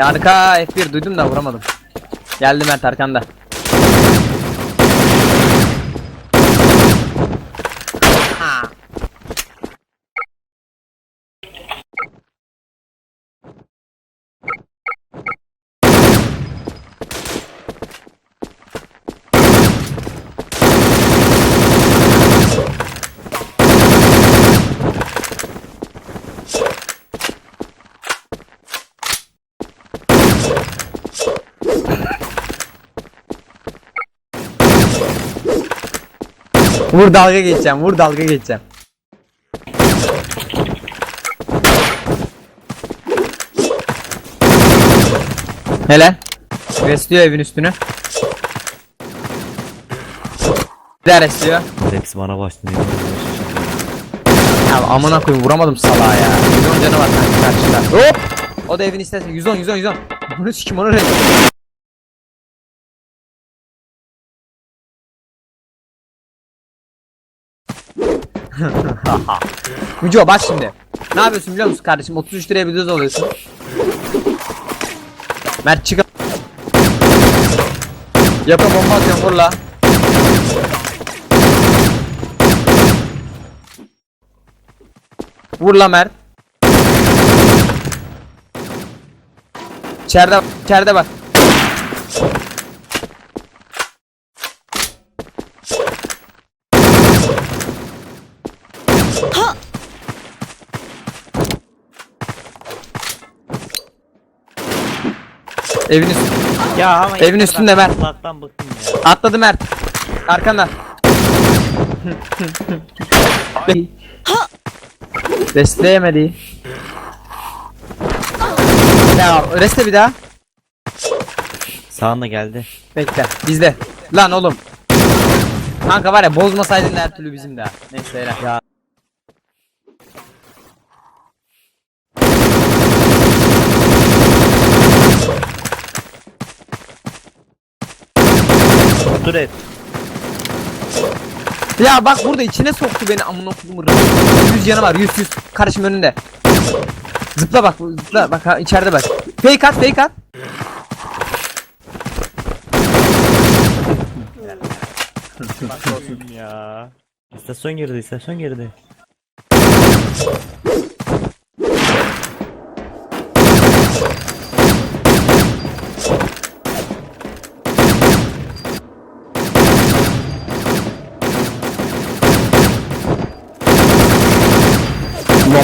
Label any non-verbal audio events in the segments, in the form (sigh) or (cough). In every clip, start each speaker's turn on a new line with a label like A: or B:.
A: E, arka F1 duydum da vuramadım. Geldi Mert arkanda. Vur dalga geçeceğim, vur dalga geçeceğim. Helal. Resliyor evin üstünü. Bir daha.
B: Hepsi bana başlıyor.
A: Ya amına koyayım vuramadım salağa ya. 110 canı var kanka karşıda. Hop! O da evin istersen 110 110 110. Bunu sikim onu resliyor. (laughs) Müco bak şimdi. Ne yapıyorsun biliyor musun kardeşim? 33 liraya bir düz alıyorsun. Mert çık. Yaka bomba atıyorum vur la. Vur la Mert. İçeride, içeride bak. Evin üstü.
B: Ya ama
A: Evin üstünde Mert.
B: Kulaktan bıktım ya.
A: Atladı Mert. Arkanda. Restleyemedi. Ya restle bir daha.
B: Sağında geldi.
A: Bekle. Bizde. Lan oğlum. Kanka var ya bozmasaydın da her türlü bizim de. Neyse helal.
B: Ya. Dur et.
A: Ya bak burada içine soktu beni amına koyayım. 100 yanı var 100 100. Karışım önünde. Zıpla bak zıpla bak ha, içeride bak. Fake at fake at.
B: ya. İstasyon girdi, istasyon girdi.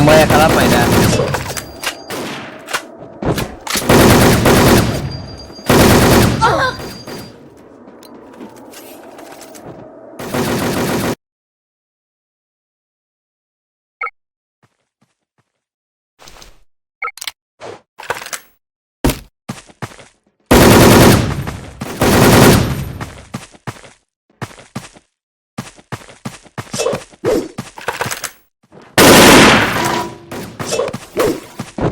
A: moya kalapa ya.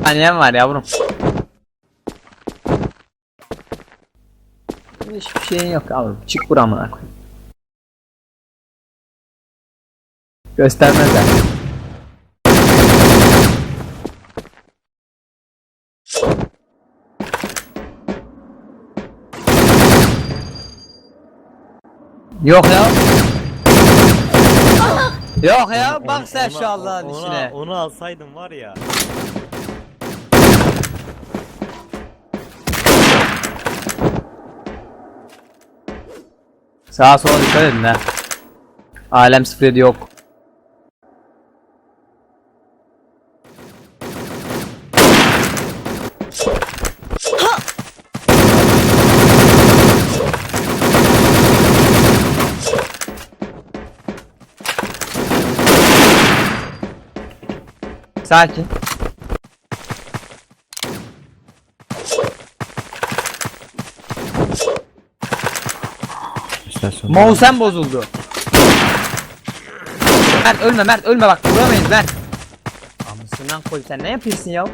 A: Annem var yavrum. Hiçbir şeyin yok yavrum. Çık buramına koy. Göstermezler. Yok ya. Yok ya bak sen şu Allah'ın
B: Onu-
A: işine.
B: Onu alsaydım var ya.
A: Sağa sola dikkat edin ha. Alem spread yok. Sakin.
B: İstasyon.
A: Mouse'em bozuldu. Mert ölme Mert ölme bak vuramayız Mert. Amısından koy sen ne yapıyorsun ya?